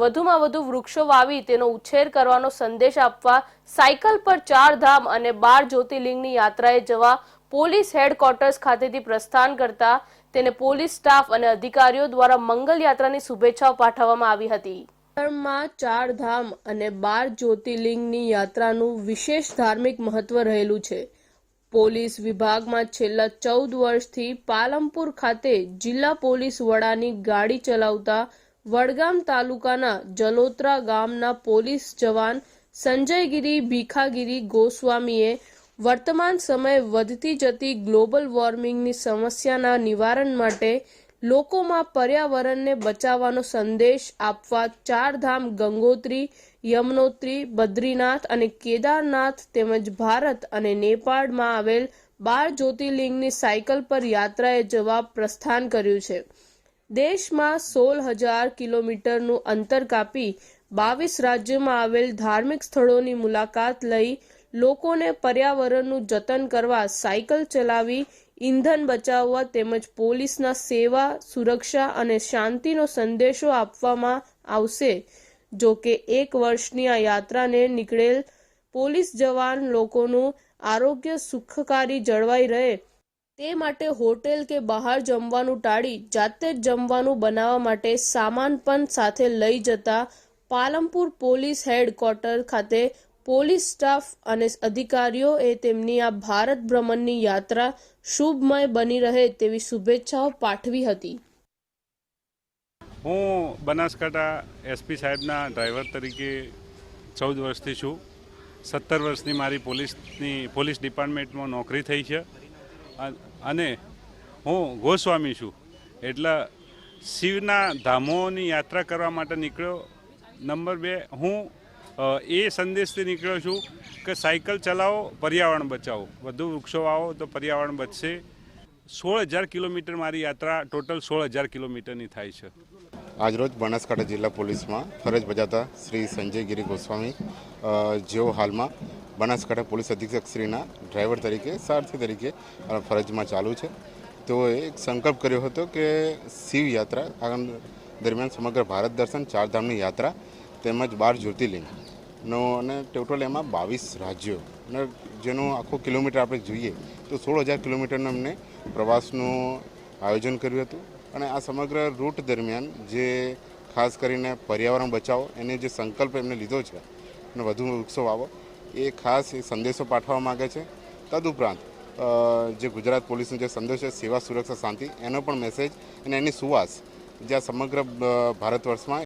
વધુમાં વધુ વૃક્ષો વાવી તેનો ઉછેર કરવાનો સંદેશ આપવા સાયકલ પર ચાર ધામ અને બાર જ્યોતિર્લિંગની યાત્રાએ જવા પોલીસ હેડક્વાર્ટર્સ ખાતેથી પ્રસ્થાન કરતા તેને પોલીસ સ્ટાફ અને અધિકારીઓ દ્વારા મંગલ યાત્રાની શુભેચ્છાઓ પાઠવવામાં આવી હતી. ચાર ધામ અને બાર જ્યોતિર્લિંગની યાત્રાનું વિશેષ ધાર્મિક મહત્વ રહેલું છે. પોલીસ વિભાગમાં છેલ્લા ચૌદ વર્ષથી પાલમપુર ખાતે જિલ્લા પોલીસ વડાની ગાડી ચલાવતા વડગામ તાલુકાના જલોત્રા ગામના પોલીસ જવાન સંજયગીરી ભીખાગીરી ગોસ્વામીએ વર્તમાન સમયે વધતી જતી ગ્લોબલ વોર્મિંગની સમસ્યાના નિવારણ માટે લોકોમાં પર્યાવરણને બચાવવાનો સંદેશ આપવા ચારધામ ગંગોત્રી, યમનોત્રી, બદ્રીનાથ અને કેદારનાથ તેમજ ભારત અને નેપાળમાં આવેલ બાર જ્યોતિર્લિંગની સાયકલ પર યાત્રાએ જવા પ્રસ્થાન કર્યું છે. દેશમાં સોળ હજાર કિલોમીટરનું અંતર કાપી બાવીસ રાજ્યોમાં આવેલ ધાર્મિક સ્થળોની મુલાકાત લઈ લોકોને પર્યાવરણનું જતન કરવા સાયકલ ચલાવી ઈંધન બચાવવા તેમજ પોલીસના સેવા, સુરક્ષા અને શાંતિનો સંદેશો આપવામાં આવશે. જો કે એક વર્ષની આ યાત્રાને નીકળેલ પોલીસ જવાન લોકોનું આરોગ્ય સુખકારી જળવાઈ રહે તે માટે હોટેલ કે બહાર જમવાનું ટાળી જાતે જ જમવાનું બનાવવા માટે સામાન પણ સાથે લઈ જતા પાલમપુર પોલીસ હેડક્વાર્ટર ખાતે પોલીસ સ્ટાફ અને અધિકારીઓએ તેમની આ ભારત ભ્રમણની યાત્રા શુભમય બની રહે તેવી શુભેચ્છાઓ પાઠવી હતી. હું બનાસકાંઠા એસપી સાહેબના ડ્રાઈવર તરીકે ચૌદ વર્ષથી છું. સત્તર વર્ષની મારી પોલીસની, પોલીસ ડિપાર્ટમેન્ટમાં નોકરી થઈ છે. અને હું ગોસ્વામી છું. એટલે શિવના ધામોની યાત્રા કરવા માટે નીકળ્યો. નંબર બે, હું એ સંદેશથી નીકળ્યો છું કે સાયકલ ચલાવો, પર્યાવરણ બચાવો. વધુ વૃક્ષો વાવો તો પર્યાવરણ બચશે. સોળ હજાર કિલોમીટર મારી યાત્રા, ટોટલ સોળ હજાર કિલોમીટરની થાય છે. આજરોજ બનાસકાંઠા જિલ્લા પોલીસમાં ફરજ બજાતા શ્રી સંજય ગિરી ગોસ્વામી જેઓ હાલમાં બનાસકાંઠા પોલીસ અધિક્ષક શ્રીના ડ્રાઈવર તરીકે, સારથી તરીકે ફરજમાં ચાલુ છે. તેઓએ એક સંકલ્પ કર્યો હતો કે શિવ યાત્રા આગળ દરમિયાન સમગ્ર ભારત દર્શન ચારધામની યાત્રા તેમજ બાર જ્યોતિર્લિંગનો અને ટોટલ એમાં બાવીસ રાજ્યો અને જેનું આખો કિલોમીટર આપણે જોઈએ તો સોળ હજાર કિલોમીટરનો એમને પ્રવાસનું આયોજન કર્યું હતું. અને આ સમગ્ર રૂટ દરમિયાન જે ખાસ કરીને પર્યાવરણ બચાવો, એને જે સંકલ્પ એમને લીધો છે, અને વધુ વૃક્ષો વાવો એ ખાસ એ સંદેશો પાઠવવા માગે છે. તદુપરાંત જે ગુજરાત પોલીસનો જે સંદેશ છે, સેવા સુરક્ષા શાંતિ, એનો પણ મેસેજ અને એની સુવાસ જે સમગ્ર ભારત વર્ષમાં